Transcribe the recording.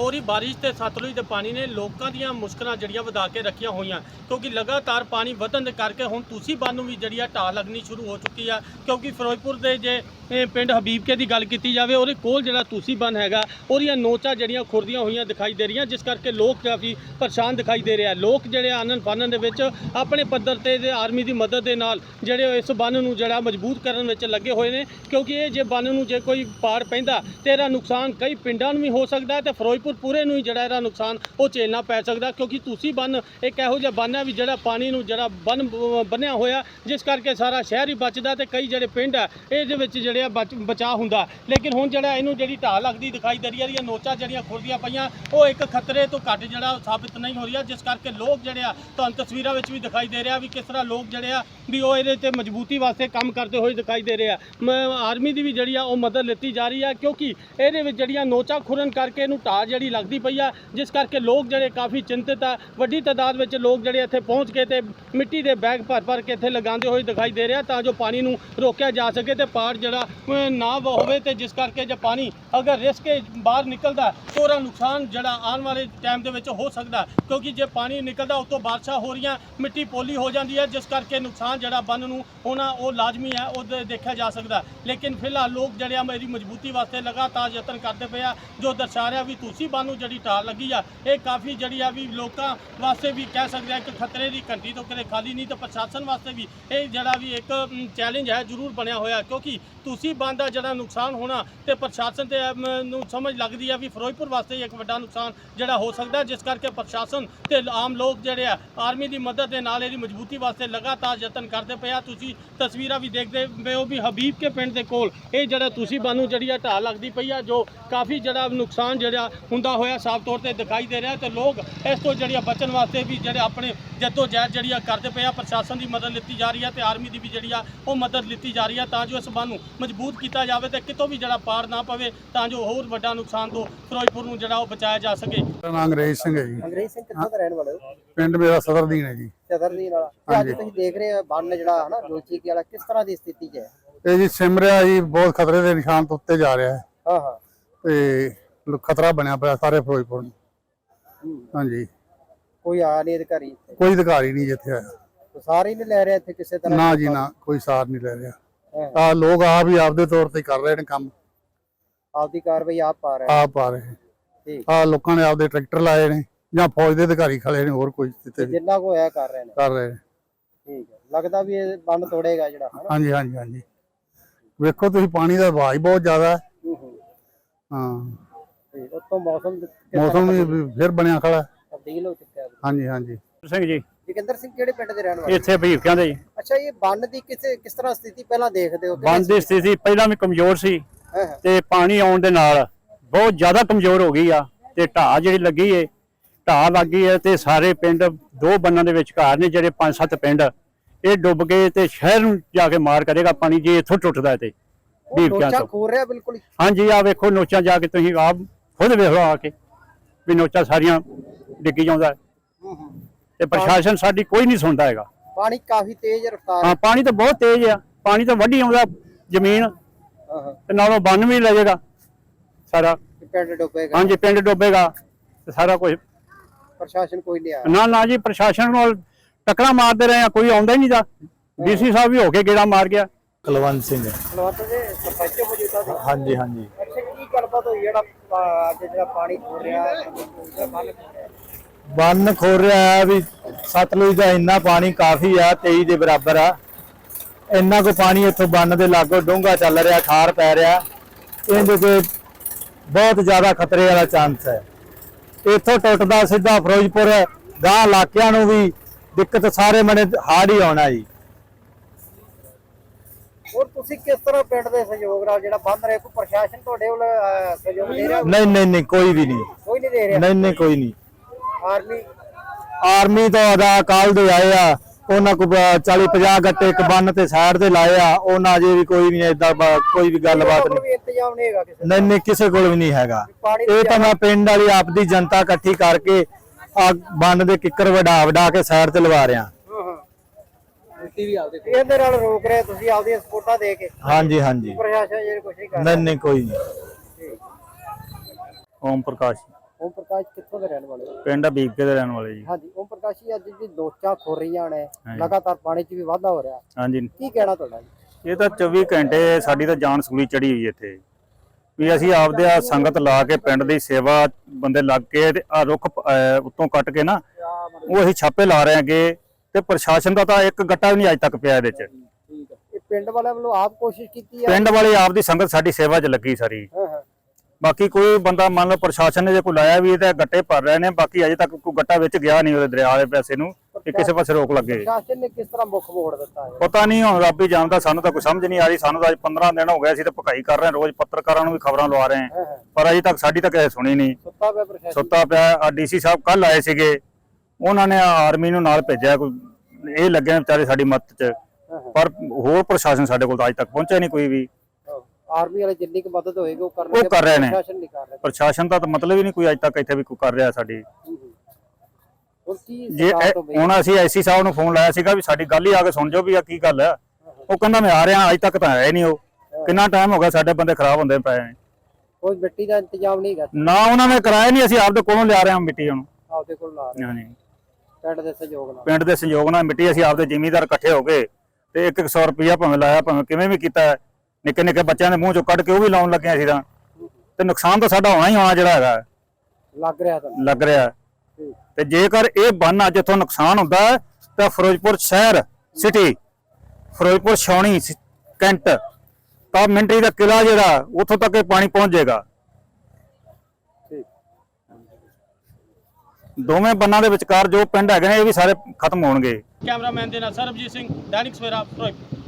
ਹੋ ਰਹੀ ਬਾਰਿਸ਼ ਤੇ ਸਤਲੁਜ ਦੇ ਪਾਣੀ ਨੇ ਲੋਕਾਂ ਦੀਆਂ ਮੁਸ਼ਕਲਾਂ ਜਿਹੜੀਆਂ ਵਧਾ ਕੇ ਰੱਖੀਆਂ ਹੋਈਆਂ, ਕਿਉਂਕਿ ਲਗਾਤਾਰ ਪਾਣੀ ਵਧਣ ਦੇ ਕਰਕੇ ਹੁਣ ਤੁਸੀਂ ਬੰਨ ਨੂੰ ਵੀ ਜਿਹੜੀ ਆ ਢਾਹ ਲੱਗਣੀ ਸ਼ੁਰੂ ਹੋ ਚੁੱਕੀ ਆ, ਕਿਉਂਕਿ ਫਿਰੋਜ਼ਪੁਰ ਦੇ ਜੇ ਪਿੰਡ ਹਬੀਬਕੇ ਦੀ ਗੱਲ ਕੀਤੀ ਜਾਵੇ, ਉਹਦੇ ਕੋਲ ਜਿਹੜਾ ਤੁਸੀਂ ਬੰਨ ਹੈਗਾ, ਉਹਦੀਆਂ ਨੋਚਾਂ ਜਿਹੜੀਆਂ ਖੁਰਦੀਆਂ ਹੋਈਆਂ ਦਿਖਾਈ ਦੇ ਰਹੀਆਂ, ਜਿਸ ਕਰਕੇ ਲੋਕ ਕਾਫੀ ਪਰੇਸ਼ਾਨ ਦਿਖਾਈ ਦੇ ਰਿਹਾ। ਲੋਕ ਜਿਹੜੇ ਆਨੰਦ ਫਾਨਨ ਦੇ ਵਿੱਚ ਆਪਣੇ ਪੱਧਰ ਤੇ ਦੇ ਆਰਮੀ ਦੀ ਮਦਦ ਦੇ ਨਾਲ ਜਿਹੜੇ ਇਸ ਬੰਨ ਨੂੰ ਜਿਹੜਾ ਮਜ਼ਬੂਤ ਕਰਨ ਵਿੱਚ ਲੱਗੇ ਹੋਏ ਨੇ, ਕਿਉਂਕਿ ਇਹ ਜੇ ਬੰਨ ਨੂੰ ਜੇ ਕੋਈ ਪਾੜ ਪੈਂਦਾ, ਤੇ ਇਹਦਾ ਨੁਕਸਾਨ ਕਈ ਪਿੰਡਾਂ ਨੂੰ ਵੀ ਹੋ ਸਕਦਾ ਹੈ ਤੇ ਫਿਰੋਜ਼ਪੁਰ ਪੂਰੇ ਨੂੰ ਹੀ ਜਿਹੜਾ ਇਹਦਾ ਨੁਕਸਾਨ ਉਹ ਝੇਲਣਾ ਪੈ ਸਕਦਾ, ਕਿਉਂਕਿ ਤੁਸੀਂ ਬੰਨ, ਇੱਕ ਇਹੋ ਜਿਹਾ ਬੰਨ ਹੈ ਵੀ ਜਿਹੜਾ ਪਾਣੀ ਨੂੰ, ਜਿਹੜਾ ਬੰਨ ਬੰਨਿਆ ਹੋਇਆ, ਜਿਸ ਕਰਕੇ ਸਾਰਾ ਸ਼ਹਿਰ ਹੀ ਬਚਦਾ ਤੇ ਕਈ ਜਿਹੜੇ ਪਿੰਡ ਆ, ਇਹਦੇ ਵਿੱਚ ਜਿਹੜੇ ਆ ਬਚ, ਬਚਾਅ ਹੁੰਦਾ। ਲੇਕਿਨ ਹੁਣ ਜਿਹੜਾ ਇਹਨੂੰ ਜਿਹੜੀ ਢਾਹ ਲੱਗਦੀ ਦਿਖਾਈ ਦੇ ਰਹੀ ਹੈ, ਇਹਦੀਆਂ ਨੋਚਾਂ ਜਿਹੜੀਆਂ ਖੁਰਦੀਆਂ ਪਈਆਂ, ਉਹ ਇੱਕ ਖਤਰੇ ਤੋਂ ਘੱਟ ਜਿਹੜਾ ਸਾਬਿਤ ਨਹੀਂ ਹੋ ਰਿਹਾ ਜਿਸ ਕਰਕੇ ਲੋਕ ਜਿਹੜੇ ਆ, ਤੁਹਾਨੂੰ ਤਸਵੀਰਾਂ ਵਿੱਚ ਵੀ ਦਿਖਾਈ ਦੇ ਰਿਹਾ ਵੀ ਕਿਸ ਤਰ੍ਹਾਂ ਲੋਕ ਜਿਹੜੇ ਆ, ਵੀ ਉਹ ਇਹਦੇ ਤੇ ਮਜ਼ਬੂਤੀ ਵਾਸਤੇ ਕੰਮ ਕਰਦੇ ਹੋਏ ਦਿਖਾਈ ਦੇ ਰਹੇ ਰਿਹਾ ਆਰਮੀ ਦੀ ਵੀ ਜਿਹੜੀ ਆ ਉਹ ਮਦਦ ਲਿੱਤੀ ਜਾ ਰਹੀ ਆ, ਕਿਉਂਕਿ ਇਹਦੇ ਵਿੱਚ ਜਿਹੜੀਆਂ ਨੋਚਾਂ ਖੁਰਨ ਕਰਕੇ ਇਹਨੂੰ ਢਾਹ ਜਿਹੜੀ ਲੱਗਦੀ ਪਈ ਆ, ਜਿਸ ਕਰਕੇ ਲੋਕ ਜਿਹੜੇ ਕਾਫੀ ਚਿੰਤਤ ਆ। ਵੱਡੀ ਤਾਦਾਦ ਵਿੱਚ ਲੋਕ ਜਿਹੜੇ ਇੱਥੇ ਪਹੁੰਚ ਕੇ ਤੇ ਮਿੱਟੀ ਦੇ ਬੈਗ ਭਰ ਭਰ ਕੇ ਇੱਥੇ ਲਗਾਉਂਦੇ ਹੋਏ ਦਿਖਾਈ ਦੇ ਰਿਹਾ, ਤਾਂ ਜੋ ਪਾਣੀ ਨੂੰ ਰੋਕਿਆ ਜਾ ਸਕੇ ਤੇ ਪਾੜ ਜਿਹੜਾ ਨਾ ਹੋਵੇ ਤੇ ਜਿਸ ਕਰਕੇ ਜੇ ਪਾਣੀ ਅਗਰ ਰਿਸ ਕੇ ਬਾਹਰ ਨਿਕਲਦਾ, ਤਾਂ ਉਹਦਾ ਨੁਕਸਾਨ ਜਿਹੜਾ ਆਉਣ ਵਾਲੇ ਟਾਈਮ ਦੇ ਵਿੱਚ ਹੋ ਸਕਦਾ। ਕਿਉਂਕਿ ਜੇ ਪਾਣੀ ਨਿਕਲਦਾ ਉਤੋਂ ਬਾਰਿਸ਼ਾਂ ਹੋ ਰਹੀਆਂ, ਮਿੱਟੀ ਪੋਲੀ ਹੋ ਜਾਂਦੀ ਹੈ, ਜਿਸ ਕਰਕੇ ਨੁਕਸਾਨ ਜਿਹੜਾ ਬੰਨ ਨੂੰ ਹੋਣਾ, ਉਹ ਲਾਜ਼ਮੀ ਹੈ, ਉਹ ਦੇਖਿਆ ਜਾ ਸਕਦਾ। ਲੇਕਿਨ ਫਿਲਹਾਲ ਲੋਕ ਜਿਹੜੇ ਆ ਮੇਰੀ ਮਜ਼ਬੂਤੀ ਵਾਸਤੇ ਲਗਾਤਾਰ ਯਤਨ ਕਰਦੇ ਪਏ ਆ, ਜੋ ਦਰਸਾ ਰਿਹਾ ਵੀ ਤੁਸੀਂ ਬੰਨ ਨੂੰ ਜਿਹੜੀ ਢਾਲ ਲੱਗੀ ਆ, ਇਹ ਕਾਫੀ ਜਿਹੜੀ ਆ ਵੀ ਲੋਕਾਂ ਵਾਸਤੇ ਵੀ ਕਹਿ ਸਕਦੇ ਆ ਕਿ ਖਤਰੇ ਦੀ ਘੰਟੀ ਤੋਂ ਕਿਤੇ ਖਾਲੀ ਨਹੀਂ, ਤਾਂ ਪ੍ਰਸ਼ਾਸਨ ਵਾਸਤੇ ਵੀ ਇਹ ਜਿਹੜਾ ਵੀ ਇੱਕ ਚੈਲੰਜ ਹੈ, ਜ਼ਰੂਰ ਬਣਿਆ ਹੋਇਆ, ਕਿਉਂਕਿ ਤੁਸੀਂ ਬੰਨ ਦਾ ਜਿਹੜਾ ਨੁਕਸਾਨ ਹੋਣਾ ਤੇ ਪ੍ਰਸ਼ਾਸਨ ਤੇ ਨੂੰ ਸਮਝ ਲੱਗਦੀ ਆ ਵੀ ਫਿਰੋਜ਼ਪੁਰ ਵਾਸਤੇ ਇੱਕ ਵੱਡਾ ਨੁਕਸਾਨ ਜਿਹੜਾ ਹੋ ਸਕਦਾ ਜਿਸ ਕਰਕੇ ਪ੍ਰਸ਼ਾਸਨ ਤੇ ਆਮ ਲੋਕ ਜਿਹੜੇ ਆ, ਆਰਮੀ ਦੀ ਮਦਦ ਦੇ ਨਾਲ ਇਹਦੀ ਮਜ਼ਬੂਤੀ ਵਾਸਤੇ ਲਗਾਤਾਰ ਯਤਨ ਕਰਦੇ ਪਏ ਆ। ਤੁਸੀਂ ਤਸਵੀਰਾਂ ਵੀ ਦੇਖਦੇ ਪਏ ਹੋ ਵੀ ਹਬੀਬ ਕੇ ਪਿੰਡ ਦੇ ਕੋਲ ਇਹ ਜਿਹੜਾ ਤੁਸੀਂ ਬਾਨੂੰ ਜਿਹੜੀ ਆ ਢਾਹ ਲੱਗਦੀ ਪਈ ਆ, ਜੋ ਕਾਫੀ ਜਿਹੜਾ ਨੁਕਸਾਨ ਜਿਹੜਾ ਹੁੰਦਾ ਹੋਇਆ ਸਾਫ਼ ਤੌਰ ਤੇ ਦਿਖਾਈ ਦੇ ਰਿਹਾ ਤੇ ਲੋਕ ਇਸ ਤੋਂ ਜਿਹੜੀਆਂ ਬਚਣ ਵਾਸਤੇ ਵੀ ਜਿਹੜੇ ਆਪਣੇ ਜੱਦੋ ਜਹਿਦ ਜਿਹੜੀ ਆ ਕਰਦੇ ਪਏ ਆ ਪ੍ਰਸ਼ਾਸਨ ਦੀ ਮਦਦ ਲਿੱਤੀ ਜਾ ਰਹੀ ਆ ਤੇ ਆਰਮੀ ਦੀ ਵੀ ਜਿਹੜੀ ਆ ਉਹ ਮਦਦ ਲਿੱਤੀ ਜਾ ਰਹੀ ਆ ਤਾਂ ਜੋ ਇਸ ਬੰਨ ਨੂੰ ਮਜ਼ਬੂਤ ਕੀਤਾ ਜਾਵੇ ਤੇ ਕਿਤੋਂ ਵੀ ਜਿਹੜਾ ਪਾੜ ਨਾ ਪਵੇ ਤਾਂ ਜੋ ਹੋਰ ਵੱਡਾ ਨੁਕਸਾਨ ਤੋਂ ਫਿਰੋਜ਼ਪੁਰ ਨੂੰ ਜਿਹੜਾ ਉਹ ਬਚਾਇਆ ਜਾ ਸਕੇ। ਮੇਰਾ ਨਾਮ ਅੰਗਰੇਜ਼ ਸਿੰਘ ਹੈ ਜੀ। ਅੰਗਰੇਜ਼ ਸਿੰਘ ਕਿੱਥੋਂ ਦੇ ਰਹਿਣ ਵਾਲੇ ਹੋ? ਪਿੰਡ ਮੇਰਾ ਸਦਰਦੀਨ ਹੈ ਜੀ। ਚਦਰਦੀਨ ਵਾਲਾ। ਅੱਜ। ਤੁਸੀਂ ਦੇਖ ਰਹੇ ਹੋ ਬੰਨ ਜਿਹੜਾ ਹਨਾ ਦੋਚੀ ਵਾਲਾ ਕਿਸ ਤਰ੍ਹਾਂ ਦੀ ਸਥਿਤੀ 'ਚ ਹੈ? ਇਹ ਜੀ ਸਿਮਰਿਆ ਜੀ ਬਹੁਤ ਖਤਰੇ ਦੇ ਨਿਸ਼ਾਨ ਤੋਂ ਉੱਤੇ ਜਾ ਰਿਹਾ ਹੈ। ਹਾਂ ਹਾਂ। ਤੇ ਖਤਰਾ ਬਣਿਆ ਪਿਆ ਸਾਰੇ ਫਿਰੋਜ਼ਪੁਰ ਨੂੰ। ਹਾਂਜੀ। ਕੋਈ ਆ ਨਹੀਂ ਅਧਿਕਾਰੀ ਇੱਥੇ? ਕੋਈ ਅਧਿਕਾਰੀ ਨਹੀਂ ਜਿੱਥੇ ਆਇਆ। ਸਾਰੇ ਹੀ ਨਹੀਂ ਲੈ ਰਹੇ ਇੱਥੇ ਕਿਸੇ ਤਰ੍ਹਾਂ ਨਾ ਜੀ ਨਾ ਕੋਈ ਸਾਰ ਨਹੀਂ ਲੈ ਰਿਹਾ। ਹਾਂ। ਆ ਲੋਕ ਆਪ ਹੀ ਆਪਦੇ ਤੌਰ ਤੇ ਕਰ ਰਹੇ ਨੇ ਕੰਮ। ਆਪਦੀ ਕਾਰਵਾਈ ਆਪ ਪਾ ਰਹੇ ਆਪ ਪਾ ਰਹੇ ਠੀਕ। ਆ ਲੋਕਾਂ ਨੇ ਆਪਦੇ ਟਰੈਕਟਰ ਲਾਏ ਨੇ ਜਾਂ ਫੌਜ ਦੇ ਅਧਿਕਾਰੀ ਖੜੇ ਨੇ ਹੋਰ ਕੋਈ ਜਿੱਥੇ ਤੇ ਵੀ ਜਿੰਨਾ ਕੋ ਹੋਇਆ ਕਰ ਰਹੇ ਨੇ? ਕਰ ਰਹੇ ਨੇ। ਠੀਕ ਹੈ। ਲੱਗਦਾ ਵੀ ਇਹ ਬੰਨ ਤੋੜੇਗਾ ਜਿਹੜਾ ਹਨਾ? ਹਾਂਜੀ ਹਾਂਜੀ ਹਾਂਜੀ। ਵੇਖੋ ਤੁਸੀਂ ਪਾਣੀ ਦਾ ਵਹਾਅ ਹੀ ਬਹੁਤ ਜ਼ਿਆਦਾ ਹੈ। ਹੂੰ ਹੂੰ। ਹਾਂ। ਤੇ ਉਤੋਂ ਮੌਸਮ ਵੀ ਫਿਰ ਬਣਿਆ ਖੜਾ। ਹੈ। ਤਬਦੀਲ ਹੋ ਚੁੱਕਿਆ ਹੈ ਹਾਂਜੀ ਹਾਂਜੀ। ਸਿੰਘ ਜੀ। ਜੋਗਿੰਦਰ ਸਿੰਘ ਕਿਹੜੇ ਪਿੰਡ ਦੇ ਰਹਿਣ ਵਾਲੇ? ਇੱਥੇ ਭੀਖਿਆਂ ਦੇ ਜੀ? ਅੱਛਾ ਇਹ ਬੰਨ ਦੀ ਕਿਸ ਕਿਸ ਤਰ੍ਹਾਂ ਸਥਿਤੀ ਪਹਿਲਾਂ ਦੇਖਦੇ ਹੋ? ਬੰਦ ਦੀ ਸਥਿਤੀ ਪਹਿਲਾਂ ਵੀ ਕਮਜ਼ੋਰ ਸੀ ਹਾਂ ਹਾਂ। ਤੇ ਪਾਣੀ ਆਉਣ ਦੇ ਨਾਲ ਬਹੁਤ ਜ਼ਿਆਦਾ ਕਮਜ਼ੋਰ ਹੋ ਗਈ ਆ ਤੇ ਢਾਹ ਜਿਹੜੀ ਲੱਗੀ ਏ ਢਾਹ ਲੱਗੀ ਏ ਤੇ ਸਾਰੇ ਪਿੰਡ ਦੋ ਬੰਨਾਂ ਦੇ ਵਿਚਕਾਰ ਨੇ ਜਿਹੜੇ ਪੰਜ ਸੱਤ ਪਿੰਡ ਇਹ ਡੁੱਬ ਗਏ ਤੇ ਸ਼ਹਿਰ ਨੂੰ ਜਾ ਕੇ ਮਾਰ ਕਰੇਗਾ ਪਾਣੀ ਜੇ ਇੱਥੋਂ ਟੁੱਟਦਾ ਤੇ। ਉਹ ਭੀਖਿਆਂ ਨੋਚਾ ਤੋਂ? ਖੋਰ ਰਿਹਾ ਬਿਲਕੁਲ ਹੀ। ਹਾਂਜੀ ਆ ਵੇਖੋ ਨੋਚਾਂ ਜਾ ਕੇ ਤੁਸੀਂ ਆਪ ਖੁਦ ਵੇਖ ਲਓ ਆ ਕੇ ਵੀ ਨੋਚਾਂ ਸਾਰੀਆਂ ਡਿੱਗੀ ਜਾਂਦਾ ਹੈ। ਹੂੰ ਤੇ ਪ੍ਰਸ਼ਾਸਨ ਸਾਡੀ ਕੋਈ ਨਹੀਂ ਸੁਣਦਾ ਹੈਗਾ। ਪਾਣੀ ਕਾਫੀ ਤੇਜ਼ ਰਫ਼ਤਾਰ। ਹਾਂ ਪਾਣੀ ਤਾਂ ਬਹੁਤ ਤੇਜ਼ ਆ। ਪਾਣੀ ਤਾਂ ਵੱਢੀ ਆਉਂਦਾ ਜ਼ਮੀਨ। ਹਾਂ ਹਾਂ। ਤੇ ਨਾਲੋਂ ਬੰਨ ਵੀ ਲੈ ਜਾਏਗਾ ਸਾਰਾ। ਪਿੰਡ ਡੁੱਬੇਗਾ। ਹਾਂਜੀ ਪਿੰਡ ਡੁੱਬੇਗਾ ਤੇ ਸਾਰਾ ਕੁਝ ਪ੍ਰਸ਼ਾਸਨ ਕੋਈ ਨਹੀਂ ਆਇਆ ਨਾ ਨਾ ਜੀ ਪ੍ਰਸ਼ਾਸਨ ਨਾਲ ਟੱਕਰਾਂ ਮਾਰਦੇ ਰਹੇ ਆ ਕੋਈ ਆਉਂਦਾ ਹੀ ਨਹੀਂ ਦਾ ਡੀਸੀ ਸਾਹਿਬ ਵੀ ਹੋ ਕੇ ਗੇੜਾ ਮਾਰ ਗਿਆ। ਕੁਲਵੰਤ ਸਿੰਘ। ਲਵਾਤ ਦੇ ਸਰਪੰਚ ਮੌਜੂਦਾ ਹਾਂਜੀ ਹਾਂਜੀ। ਗੱਲਬਾਤ ਹੋਈ ਜਿਹੜਾ ਅਹ, ਅੱਜ ਜਿਹੜਾ ਪਾਣੀ ਖੋਰ ਰਿਹਾ ਉਹਦਾ ਬੰਨ ਖੋਰ ਰਿਹਾ। ਬੰਨ ਖੋਰ ਰਿਹਾ ਹੈ ਵੀ ਸਤਲੁਜ ਦਾ ਇੰਨਾ ਪਾਣੀ ਕਾਫੀ ਆ 23 ਦੇ ਬਰਾਬਰ ਆ। ਇੰਨਾ ਕੋ ਪਾਣੀ ਇੱਥੋਂ ਬੰਨ ਦੇ ਲਾਗੋ ਡੂੰਘਾ ਚੱਲ ਰਿਹਾ ਖਾਰ ਪੈ ਰਿਹਾ। ਇਹਦੇ ਤੇ ਬਹੁਤ ਜ਼ਿਆਦਾ ਖਤਰੇ ਵਾਲਾ ਚਾਂਸ ਹੈ। ਇੱਥੋਂ ਟੁੱਟਦਾ ਸਿੱਧਾ ਫਿਰੋਜ਼ਪੁਰ ਗਾਂ ਇਲਾਕਿਆਂ ਨੂੰ ਵੀ ਦਿੱਕਤ ਸਾਰੇ ਮਨੇ ਹਾੜ ਹੀ ਆਉਣਾ ਜੀ। ਹੋਰ ਤੁਸੀਂ ਕਿਸ ਤਰ੍ਹਾਂ ਪਿੰਡ ਦੇ ਸਹਿਯੋਗ ਨਾਲ ਜਿਹੜਾ ਬੰਨ ਰਿਹਾ ਕੋਈ ਪ੍ਰਸ਼ਾਸਨ ਤੁਹਾਡੇ ਵੱਲ ਅਹ, ਸਹਿਯੋਗ ਦੇ ਰਿਹਾ? ਨਹੀਂ ਨਹੀਂ ਨਹੀਂ ਕੋਈ ਵੀ ਨਹੀਂ। ਕੋਈ ਨਹੀਂ ਦੇ ਰਿਹਾ? ਨਹੀਂ ਨਹੀਂ ਕੋਈ ਨਹੀਂ। ਆਰਮੀ ਆਰਮੀ ਤੋਂ ਅਦਾ ਕਾਲ ਦੇ ਆਏ ਆ ਉਹਨਾਂ ਕੋ 40 50 ਗੱਟੇ ਇੱਕ ਬੰਨ ਤੇ ਸਾਈਡ ਤੇ ਲਾਏ ਆ ਉਹਨਾਂ ਅਜੇ ਵੀ ਕੋਈ ਨਹੀਂ ਏਦਾਂ ਬ- ਕੋਈ ਵੀ ਗੱਲਬਾਤ ਨਹੀਂ। ਇੰਤਜ਼ਾਮ ਨਹੀਂ ਹੈਗਾ ਕਿਸੇ। ਨਹੀਂ ਨਹੀਂ ਕਿਸੇ ਕੋਲ ਵੀ ਨਹੀਂ ਹੈਗਾ। ਪਾਣੀ ਇਹ ਤਾਂ ਮੈਂ ਪਿੰਡ ਵਾਲੀ ਆਪਦੀ ਜਨਤਾ ਇਕੱਠੀ ਕਰਕੇ ਆ ਬੰਨ ਦੇ ਕਿੱਕਰ ਵਡਾ ਵਡਾ ਕੇ ਸਾਈਡ ਤੇ ਲਵਾ ਰਿਆਂ ਹਾਂ ਹਾਂ ਇਹਦੇ ਨਾਲ ਰੋਕ ਰਹੇ ਤੁਸੀਂ ਆਪਦੀਆਂ ਸਪੋਰਟਾਂ ਦੇ ਕੇ? ਹਾਂਜੀ ਹਾਂਜੀ। ਪ੍ਰਸ਼ਾਸਨ ਜਿਹੜੇ ਕੁਛ ਨਹੀਂ ਕਰ ਨਹੀਂ ਨਹੀਂ ਕੋਈ ਨਹੀਂ। ਓਮ ਪ੍ਰਕਾਸ਼। ਉਹ ਪ੍ਰਕਾਸ਼ ਕਿੱਥੋਂ ਦੇ ਰਹਿਣ ਵਾਲੇ? ਹੋ? ਪਿੰਡ ਬੀਬਕੇ ਦੇ ਰਹਿਣ ਵਾਲੇ ਜੀ। ਹਾਂਜੀ ਓਮ ਪ੍ਰਕਾਸ਼ ਜੀ ਅੱਜ ਜੀ ਲੋਚਾਂ ਖੁਰ ਰਹੀਆਂ ਨੇ। ਲਗਾਤਾਰ ਪਾਣੀ 'ਚ ਵੀ ਵਾਧਾ ਹੋ ਰਿਹਾ। ਹਾਂਜੀ। ਕੀ ਕਹਿਣਾ ਤੁਹਾਡਾ ਜੀ? ਇਹ ਤਾਂ 24 ਘੰਟੇ ਸਾਡੀ ਤਾਂ ਜਾਨ ਸੂਲੀ ਚੜੀ ਹੋਈ ਇੱਥੇ। ਵੀ ਅਸੀਂ ਆਪਦੇ ਆ ਸੰਗਤ ਲਾ ਕੇ ਪਿੰਡ ਦੀ ਸੇਵਾ ਬੰਦੇ ਲੱਗ ਕੇ ਤੇ ਆ ਰੁੱਖ ਅਹ, ਉੱਤੋਂ ਕੱਟ ਕੇ ਨਾ ਉਹ ਅਸੀਂ ਛਾਪੇ ਲਾ ਰਹੇ ਹਾਂਗੇ। ਤੇ ਪ੍ਰਸ਼ਾਸਨ ਦਾ ਤਾਂ ਇੱਕ ਗੱਟਾ ਵੀ ਨਹੀਂ ਅੱਜ ਤੱਕ ਪਿਆ ਇਹਦੇ ਚ। ਠੀਕ ਹੈ ਇਹ ਪਿੰਡ ਵਾਲਿਆਂ ਵੱਲੋਂ ਆਪ ਕੋਸ਼ਿਸ਼ ਕੀਤੀ ਹੈ ਪਿੰਡ ਵਾਲੇ ਆਪਦੀ ਸੰਗਤ ਸਾਡੀ ਸੇਵਾ 'ਚ ਲੱਗੀ ਸਾਰੀ। ਹਾਂ ਹਾਂ। ਬਾਕੀ ਕੋਈ ਬੰਦਾ ਮੰਨ ਲਓ ਪ੍ਰਸ਼ਾਸਨ ਨੇ ਜੇ ਕੋਈ ਲਾਇਆ ਵੀ ਇਹ ਤਾਂ ਗੱਟੇ ਭਰ ਰਹੇ ਨੇ ਬਾਕੀ ਅਜੇ ਤੱਕ ਕੋਈ ਗੱਟਾ ਵਿੱਚ ਗਿਆ ਨਹੀਂ ਉਹਦੇ ਦਰਿਆ ਵਾਲੇ ਪੈਸੇ ਨੂੰ ਕਿ ਕਿਸੇ ਪਾਸੇ ਰੋਕ ਲੱਗੇ। ਪ੍ਰਸ਼ਾਸਨ ਨੇ ਕਿਸ ਤਰ੍ਹਾਂ ਮੁੱਖ ਮੋੜ ਦਿੱਤਾ ਹੈ? ਪਤਾ ਨਹੀਂ ਹੁਣ ਰੱਬ ਹੀ ਜਾਣਦਾ ਸਾਨੂੰ ਤਾਂ ਕੋਈ ਸਮਝ ਨਹੀਂ ਆ ਰਹੀ। ਸਾਨੂੰ ਤਾਂ ਅੱਜ 15 ਦਿਨ ਹੋ ਗਏ ਅਸੀਂ ਤਾਂ ਭਕਾਈ ਕਰ ਰਹੇ ਹਾਂ ਰੋਜ਼ ਪੱਤਰਕਾਰਾਂ ਨੂੰ ਵੀ ਖਬਰਾਂ ਲਵਾ ਰਹੇ ਹਾਂ। ਪਰ ਅਜੇ ਤੱਕ ਸਾਡੀ ਤਾਂ ਕਿਸੇ ਸੁਣੀ ਨਹੀਂ। ਸੁੱਤਾ ਪਿਆ ਪ੍ਰਸ਼ਾਸਨ? ਸੁੱਤਾ ਪਿਆ। ਡੀਸੀ ਸਾਹਿਬ ਕੱਲ ਆਏ ਸੀਗੇ। ਉਹਨਾਂ ਨੇ ਆਰਮੀ ਨੂੰ ਨਾਲ ਭੇਜਿਆ ਕੋਈ ਇਹ ਲੱਗੇ ਨੇ ਵਿਚਾਰੇ ਸਾਡੀ ਮਦਦ 'ਚ। ਪਰ ਹੋਰ ਪ੍ਰਸ਼ਾਸਨ ਸਾਡੇ ਕੋਲ ਤਾਂ ਅੱਜ ਤੱਕ ਪਹੁੰਚਿਆ ਨਹੀਂ ਕੋਈ ਵੀ। ਆਰਮੀ ਵਾਲੇ ਜਿੰਨੀ ਕੁ ਮਦਦ ਹੋਏਗੀ ਉਹ ਕਰਨਗੇ ਉਹ ਕਰ ਰਹੇ ਨੇ। ਪ੍ਰਸ਼ਾਸਨ ਨਹੀਂ ਕਰ ਰਿਹਾ। ਪ੍ਰਸ਼ਾਸਨ ਦਾ ਤਾਂ ਮਤਲਬ ਹੀ ਨਹੀਂ ਕੋਈ ਅੱਜ ਤੱਕ ਇੱਥੇ ਵੀ ਕੋਈ ਕਰ ਰਿਹਾ ਸਾਡੀ। ਹੁਣ ਕੀ ਜੇ ਸਰਕਾਰ ਇਹ- ਤੋਂ ਬਈ? ਹੁਣ ਅਸੀਂ ਐਸੀ ਸਾਹਿਬ ਨੂੰ ਫੋਨ ਲਾਇਆ ਸੀਗਾ ਵੀ ਸਾਡੀ ਗੱਲ ਹੀ ਆ ਕੇ ਸੁਣ ਜਾਓ ਵੀ ਆ ਕੀ ਗੱਲ ਆ। ਉਹ ਕਹਿੰਦਾ ਮੈਂ ਆ ਰਿਹਾ ਅੱਜ ਤੱਕ ਤਾਂ ਆਇਆ ਹੀ ਨਹੀਂ ਉਹ। ਕਿੰਨਾ ਟਾਈਮ ਹੋ ਗਿਆ ਸਾਡੇ ਬੰਦੇ ਖਰਾਬ ਹੁੰਦੇ ਪਏ ਨੇ। ਕੋਈ ਮਿੱਟੀ ਦਾ ਇੰਤਜ਼ਾਮ ਨਹੀਂ ਹੈਗਾ। ਨਾ ਉਹਨਾਂ ਨੇ ਕਰਾਇਆ ਨਹੀਂ ਅਸੀਂ ਆਪਦੇ ਕੋਲੋਂ ਲਿਆ ਰਹੇ ਹਾਂ ਮਿੱਟੀ ਹੁਣ। ਆਪਦੇ ਕੋਲ ਲਾ ਰਹੇ ਹਾਂਜੀ। ਪਿੰਡ ਦੇ ਸਹਿਯੋਗ ਨਾਲ। ਪਿੰਡ ਦੇ ਸੰਯੋਗ ਨਾਲ ਮਿੱਟੀ ਅਸੀਂ ਆਪਦੇ ਜ਼ਿਮੀਂਦਾਰ ਇਕੱਠੇ ਹੋ ਗਏ ਤੇ 1-100 ਰੁਪਇਆ ਭਾਵੇਂ ਲਾਇਆ ਭਾਵੇਂ ਕਿਵੇਂ ਵੀ ਕੀਤਾ। ਨਿੱਕੇ ਨਿੱਕੇ ਬੱਚਿਆਂ ਦੇ ਮੂੰਹ ਚੋਂ ਕੱਢ ਕੇ ਉਹ ਵੀ ਲਾਉਣ ਲੱਗੇ ਅਸੀਂ ਤਾਂ। ਤੇ ਨੁਕਸਾਨ ਤਾਂ ਸਾਡਾ ਹੋਣਾ ਹੀ ਹੋਣਾ ਜਿਹੜਾ ਹੈਗਾ। ਲੱਗ ਰਿਹਾ ਤੁਹਾਨੂੰ ਲੱਗ ਰਿਹਾ। ਤੇ ਜੇਕਰ ਇਹ ਬੰਨ ਅੱਜ ਇੱਥੋਂ ਨੁਕਸਾਨ ਹੁੰਦਾ ਤਾਂ ਫਿਰੋਜ਼ਪੁਰ ਸ਼ਹਿਰ ਸਿਟੀ ਫਿਰੋਜ਼ਪੁਰ ਛਾਉਣੀ ਕੈਂਟ ਤਾਂ ਮਿੰਟਰੀ ਦਾ ਕਿਲਾ ਜਿਹੜਾ ਉੱਥੋਂ ਤੱਕ ਇਹ ਪਾਣੀ ਪਹੁੰਚ ਜਾਏਗਾ। ਦੋਵੇਂ ਬੰਨਾਂ ਦੇ ਵਿਚਕਾਰ ਜੋ ਪਿੰਡ ਹੈਗੇ ਨੇ, ਇਹ ਵੀ ਸਾਰੇ ਖਤਮ ਹੋਣਗੇ। ਕੈਮਰਾਮੈਨ ਦੇ ਨਾਲ ਸਰਬਜੀਤ ਸਿੰਘ, ਦੈਨਿਕ ਸਵੇਰਾ, ਫਿਰੋਜ਼ਪੁਰ।